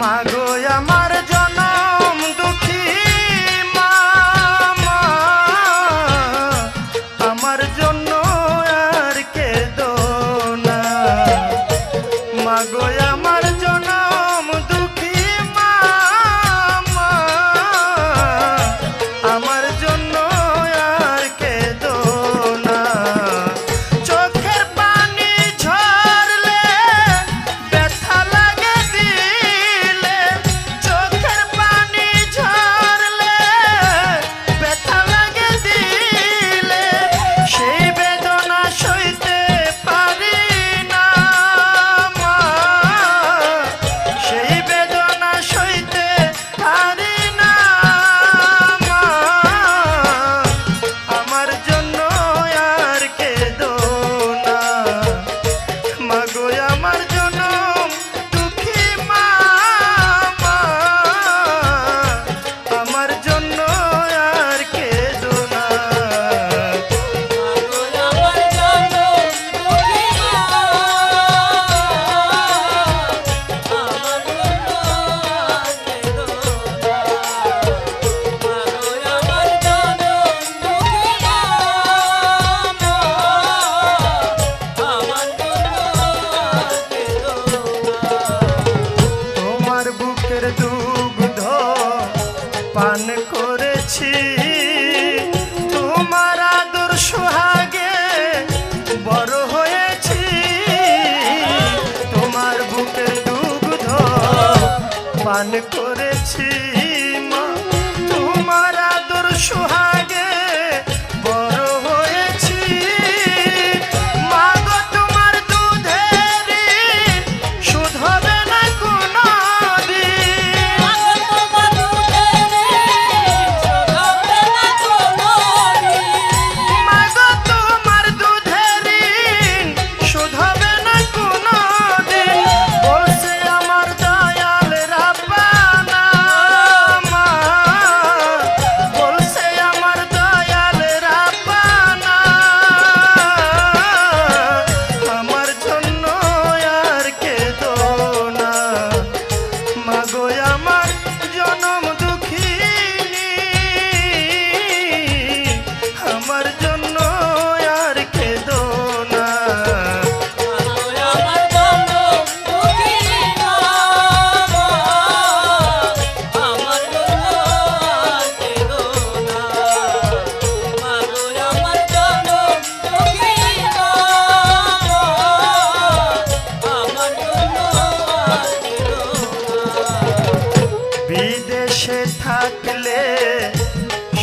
mago তোমার আদর সোহাগে বড় হয়েছি। বুকে পান করেছি মা। তোমার আদর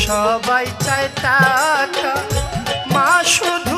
সবাই চায় তা মা শুধু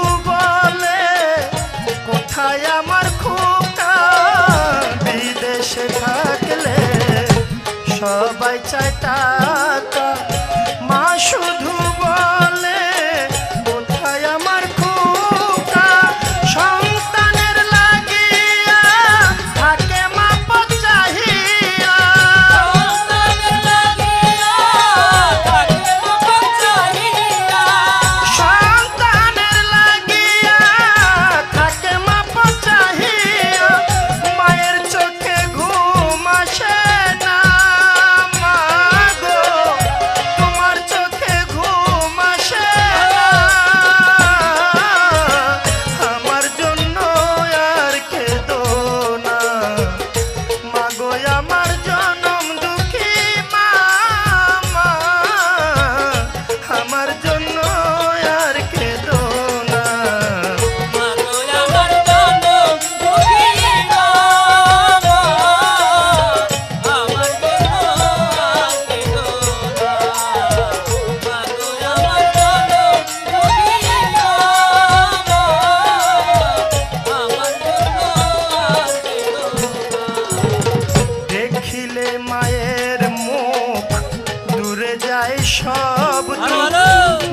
যায় সব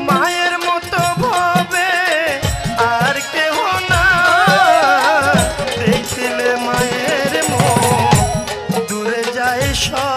মায়ের মতো ভাবে আর কেহ না। দেখলে মায়ের মো দূরে যায় সব